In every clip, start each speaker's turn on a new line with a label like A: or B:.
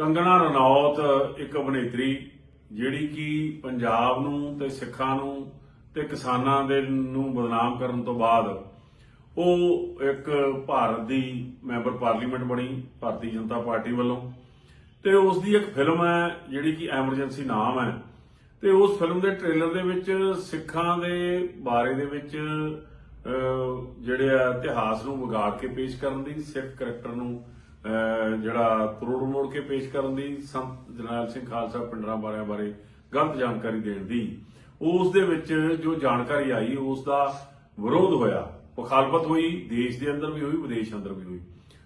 A: ਕੰਗਣਾ ਰਣੌਤ ਇੱਕ ਅਭਿਨੇਤਰੀ, ਜਿਹੜੀ ਕਿ ਪੰਜਾਬ ਨੂੰ ਤੇ ਸਿੱਖਾਂ ਨੂੰ ਤੇ ਕਿਸਾਨਾਂ ਦੇ ਨੂੰ ਬਦਨਾਮ ਕਰਨ ਤੋਂ ਬਾਅਦ ਉਹ ਇੱਕ ਭਾਰਤ ਦੀ ਮੈਂਬਰ ਪਾਰਲੀਮੈਂਟ ਬਣੀ, ਭਾਰਤੀ ਜਨਤਾ ਪਾਰਟੀ ਵੱਲੋਂ। ਤੇ ਉਸ ਦੀ ਇੱਕ ਫਿਲਮ ਹੈ, ਜਿਹੜੀ ਕਿ ਐਮਰਜੈਂਸੀ ਨਾਮ ਹੈ। ਤੇ ਉਸ ਫਿਲਮ ਦੇ ਟ੍ਰੇਲਰ ਦੇ ਵਿੱਚ ਸਿੱਖਾਂ ਦੇ ਬਾਰੇ ਦੇ ਵਿੱਚ ਜਿਹੜੇ ਆ ਇਤਿਹਾਸ ਨੂੰ ਵਿਗਾੜ ਕੇ ਪੇਸ਼ ਕਰਨ ਦੀ, ਸਿੱਖ ਕਰੈਕਟਰ ਨੂੰ ਜਿਹੜਾ ਤਰੋੜ ਮੋੜ ਕੇ ਪੇਸ਼ ਕਰਨ ਦੀ ਸੰਤ ਜਰਨੈਲ ਸਿੰਘ ਖਾਲਸਾ ਪਿੰਡਰਾਂ ਬਾਰੇ ਬਾਰੇ ਗਲਤ ਜਾਣਕਾਰੀ ਦੇਣ ਦੀ, ਉਸ ਦੇ ਵਿੱਚ ਜੋ ਜਾਣਕਾਰੀ ਆਈ, ਉਸ ਦਾ ਵਿਰੋਧ ਹੋਇਆ। ਮੁਖਾਲਫਤ ਹੋਈ, ਦੇਸ਼ ਦੇ ਅੰਦਰ ਵੀ ਹੋਈ, ਵਿਦੇਸ਼ ਅੰਦਰ ਵੀ ਹੋਈ।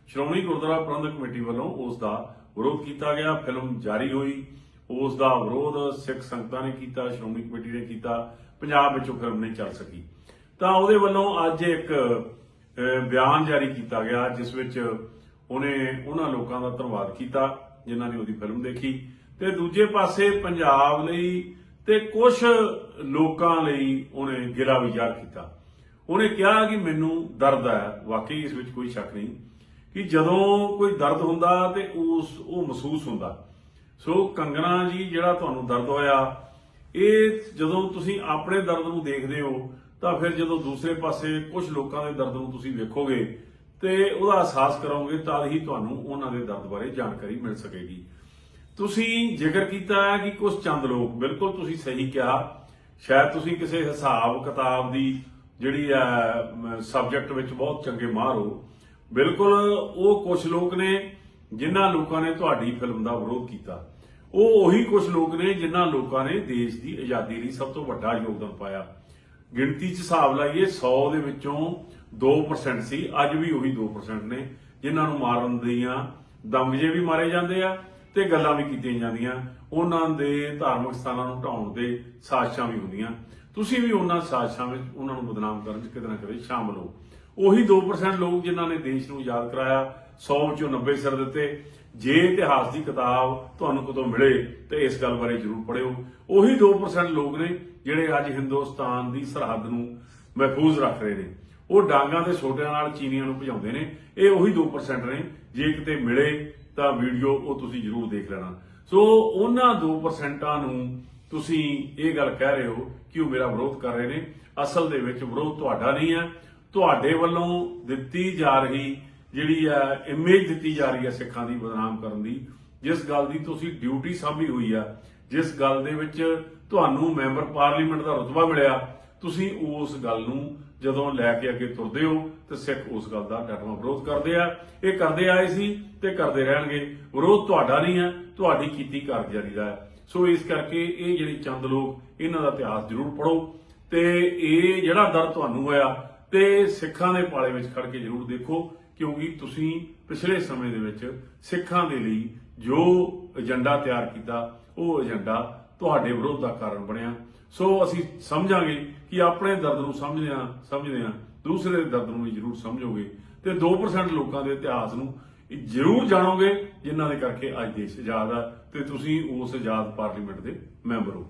A: ਸ਼੍ਰੋਮਣੀ ਗੁਰਦੁਆਰਾ ਪ੍ਰਬੰਧਕ ਕਮੇਟੀ ਵੱਲੋਂ ਉਸ ਦਾ ਵਿਰੋਧ ਕੀਤਾ ਗਿਆ, ਫਿਲਮ ਜਾਰੀ ਹੋਈ। ਉਸ ਦਾ ਵਿਰੋਧ ਸਿੱਖ ਸੰਗਤਾਂ ਨੇ ਕੀਤਾ, ਸ਼੍ਰੋਮਣੀ ਕਮੇਟੀ ਨੇ ਕੀਤਾ, ਪੰਜਾਬ ਵਿੱਚੋਂ ਫਿਲਮ ਨਹੀਂ ਚੱਲ ਸਕੀ। ਤਾਂ ਉਹਦੇ ਵੱਲੋਂ ਅੱਜ ਇੱਕ ਬਿਆਨ ਜਾਰੀ ਕੀਤਾ ਗਿਆ, ਜਿਸ ਵਿੱਚ ਉਹਨੇ ਉਹਨਾਂ ਲੋਕਾਂ ਦਾ ਧੰਨਵਾਦ ਕੀਤਾ, ਜਿਨ੍ਹਾਂ ਨੇ ਉਹਦੀ ਫਿਲਮ ਦੇਖੀ। ਤੇ ਦੂਜੇ ਪਾਸੇ ਪੰਜਾਬ ਲਈ ਤੇ ਕੁਝ ਲੋਕਾਂ ਲਈ ਉਹਨੇ ਗਿਲਾ ਵੀ ਜ਼ਾਹਰ ਕੀਤਾ। ਉਹਨੇ ਕਿਹਾ ਕਿ ਮੈਨੂੰ ਦਰਦ ਹੈ, ਵਾਕਈ ਇਸ ਵਿੱਚ ਕੋਈ ਸ਼ੱਕ ਨਹੀਂ ਕਿ ਜਦੋਂ ਕੋਈ ਦਰਦ ਹੁੰਦਾ ਤੇ ਉਸ, ਉਹ ਮਹਿਸੂਸ ਹੁੰਦਾ। ਸੋ ਕੰਗਣਾ ਜੀ, ਜਿਹੜਾ ਤੁਹਾਨੂੰ ਦਰਦ ਹੋਇਆ, ਇਹ ਜਦੋਂ ਤੁਸੀਂ ਆਪਣੇ ਦਰਦ ਨੂੰ ਦੇਖਦੇ ਹੋ, ਤਾਂ ਫਿਰ ਜਦੋਂ ਦੂਸਰੇ ਪਾਸੇ ਕੁਝ ਲੋਕਾਂ ਦੇ ਦਰਦ ਨੂੰ ਤੁਸੀਂ ਵੇਖੋਗੇ ਤੇ ਉਹਦਾ ਅਹਿਸਾਸ ਕਰੋਗੇ ਤਾਂ ਹੀ ਤੁਹਾਨੂੰ ਉਹਨਾਂ ਦੇ ਦਰਦ ਬਾਰੇ ਜਾਣਕਾਰੀ ਮਿਲ ਸਕੇਗੀ। ਤੁਸੀਂ ਜ਼ਿਕਰ ਕੀਤਾ ਕਿ ਕੁਝ ਚੰਦ ਲੋਕ, ਬਿਲਕੁਲ ਤੁਸੀਂ ਸਹੀ ਕਿਹਾ। ਸ਼ਾਇਦ ਤੁਸੀਂ ਕਿਸੇ ਹਿਸਾਬ ਕਿਤਾਬ ਦੀ ਜਿਹੜੀ ਹੈ ਸਬਜੈਕਟ ਵਿੱਚ ਬਹੁਤ ਚੰਗੇ ਮਾਹਰ ਹੋ। ਬਿਲਕੁਲ ਉਹ ਕੁਝ ਲੋਕ ਨੇ ਜਿਨ੍ਹਾਂ ਲੋਕਾਂ ਨੇ ਤੁਹਾਡੀ ਫਿਲਮ ਦਾ ਵਿਰੋਧ ਕੀਤਾ। ਉਹ ਉਹੀ ਕੁਝ ਲੋਕ ਨੇ ਜਿਨ੍ਹਾਂ ਲੋਕਾਂ ਨੇ ਦੇਸ਼ ਦੀ ਆਜ਼ਾਦੀ ਲਈ ਸਭ ਤੋਂ ਵੱਡਾ ਯੋਗਦਾਨ ਪਾਇਆ। ਗਿਣਤੀ 'ਚ ਹਿਸਾਬ ਲਾਈਏ 100 ਦੇ ਵਿੱਚੋਂ 2% ਸੀ, ਅੱਜ ਵੀ ਉਹੀ 2% ਨੇ, ਜਿਨ੍ਹਾਂ ਨੂੰ ਮਾਰਨ ਦੀਆਂ ਦਮਜੇ ਵੀ ਮਾਰੇ ਜਾਂਦੇ ਆ ਤੇ ਗੱਲਾਂ ਵੀ ਕੀਤੀਆਂ ਜਾਂਦੀਆਂ। ਉਹਨਾਂ ਦੇ ਧਾਰਮਿਕ ਸਥਾਨਾਂ ਨੂੰ ਢਾਉਣ ਦੇ ਸਾਜ਼ਿਸ਼ਾਂ ਵੀ ਹੁੰਦੀਆਂ। ਤੁਸੀਂ ਵੀ ਉਹਨਾਂ ਸਾਜ਼ਿਸ਼ਾਂ ਵਿੱਚ, ਉਹਨਾਂ ਨੂੰ ਬਦਨਾਮ ਕਰਨ 'ਚ ਕਿਤੇ ਨਾ ਕਿਤੇ ਸ਼ਾਮਲ ਹੋ। ਉਹੀ 2% ਲੋਕ ਜਿਨ੍ਹਾਂ ਨੇ ਦੇਸ਼ ਨੂੰ ਆਜ਼ਾਦ ਕਰਾਇਆ 100 ਵਿੱਚੋਂ 90 ਸਿਰ ਦਿੱਤੇ ਜੇ ਇਤਿਹਾਸ ਦੀ ਕਿਤਾਬ ਤੁਹਾਨੂੰ ਕਦੋਂ ਮਿਲੇ ਤੇ ਇਸ ਗੱਲ ਬਾਰੇ ਜ਼ਰੂਰ ਪੜ੍ਹਿਓ। ਉਹੀ 2% ਲੋਕ ਨੇ ਜਿਹੜੇ ਅੱਜ ਹਿੰਦੁਸਤਾਨ ਦੀ ਸਰਹੱਦ ਨੂੰ ਮਹਿਫੂਜ਼ ਰੱਖ ਰਹੇ ਨੇ। ਉਹ ਡਾਂਗਾਂ ਦੇ ਛੋਟਿਆਂ ਨਾਲ ਚੀਨੀਆਂ ਨੂੰ ਭਜਾਉਂਦੇ ਨੇ। ਇਹ ਉਹੀ 2% ਨੇ। ਜੇ ਕਿਤੇ ਮਿਲੇ ਤਾਂ ਵੀਡੀਓ ਉਹ ਤੁਸੀਂ ਜ਼ਰੂਰ ਦੇਖ ਲੈਣਾ। ਸੋ ਉਹਨਾਂ 2% ਨੂੰ ਤੁਸੀਂ ਇਹ ਗੱਲ ਕਹਿ ਰਹੇ ਹੋ ਕਿ ਉਹ ਮੇਰਾ ਵਿਰੋਧ ਕਰ ਰਹੇ ਨੇ। ਅਸਲ ਦੇ ਵਿੱਚ ਵਿਰੋਧ ਤੁਹਾਡਾ ਨਹੀਂ ਹੈ। ਤੁਹਾਡੇ ਵੱਲੋਂ ਦਿੱਤੀ ਜਾ ਰਹੀ ਜਿਹੜੀ ਹੈ ਇਮੇਜ ਦਿੱਤੀ ਜਾ ਰਹੀ ਹੈ ਸਿੱਖਾਂ ਦੀ ਬਦਨਾਮ ਕਰਨ ਦੀ, ਜਿਸ ਗੱਲ ਦੀ ਤੁਸੀਂ ਡਿਊਟੀ ਸਾਂਭੀ ਹੋਈ ਆ, ਜਿਸ ਗੱਲ ਦੇ ਵਿੱਚ ਤੁਹਾਨੂੰ ਮੈਂਬਰ ਪਾਰਲੀਮੈਂਟ ਦਾ ਰੁਤਬਾ ਮਿਲਿਆ, ਤੁਸੀਂ ਉਸ ਗੱਲ ਨੂੰ ਜਦੋਂ ਲੈ ਕੇ ਅੱਗੇ ਤੁਰਦੇ ਹੋ, ਤੇ ਸਿੱਖ ਉਸ ਗੱਲ ਦਾ ਡਟਵਾਂ ਵਿਰੋਧ ਕਰਦੇ ਆ। ਇਹ ਕਰਦੇ ਆਏ ਸੀ ਤੇ ਕਰਦੇ ਰਹਿਣਗੇ। ਵਿਰੋਧ ਤੁਹਾਡਾ ਨਹੀਂ ਹੈ ਤੁਹਾਡੀ ਕੀਤੀ ਕਾਰਗੁਜ਼ਾਰੀ ਦਾ ਹੈ। ਸੋ ਇਸ ਕਰਕੇ ਇਹ ਜਿਹੜੇ ਚੰਦ ਲੋਕ, ਇਹਨਾਂ ਦਾ ਇਤਿਹਾਸ ਜ਼ਰੂਰ ਪੜੋ ਤੇ ਇਹ ਜਿਹੜਾ ਦਰ ਤੁਹਾਨੂੰ ਹੋਇਆ, ਤੇ ਸਿੱਖਾਂ ਦੇ ਪਾਲੇ ਵਿੱਚ ਖੜ ਕੇ ਜ਼ਰੂਰ ਦੇਖੋ। ਕਿਉਂਕਿ ਤੁਸੀਂ ਪਿਛਲੇ ਸਮੇਂ ਦੇ ਵਿੱਚ ਸਿੱਖਾਂ ਦੇ ਲਈ ਜੋ ਏਜੰਡਾ ਤਿਆਰ ਕੀਤਾ, ਉਹ ਏਜੰਡਾ ਤੁਹਾਡੇ ਵਿਰੋਧ ਦਾ ਕਾਰਨ ਬਣਿਆ। ਸੋ ਅਸੀਂ ਸਮਝਾਂਗੇ ਕਿ ਆਪਣੇ ਦਰਦ ਨੂੰ ਸਮਝਦੇ ਹਾਂ ਸਮਝਦੇ ਹਾਂ ਦੂਸਰੇ ਦੇ ਦਰਦ ਨੂੰ ਵੀ ਜ਼ਰੂਰ ਸਮਝੋਗੇ ਤੇ 2% ਲੋਕਾਂ ਦੇ ਇਤਿਹਾਸ ਨੂੰ ਜ਼ਰੂਰ ਜਾਣੋਗੇ, ਜਿਨ੍ਹਾਂ ਦੇ ਕਰਕੇ ਅੱਜ ਦੇਸ਼ ਆਜ਼ਾਦ ਆ ਤੇ ਤੁਸੀਂ ਉਸ ਆਜ਼ਾਦ ਪਾਰਲੀਮੈਂਟ ਦੇ ਮੈਂਬਰ ਹੋ।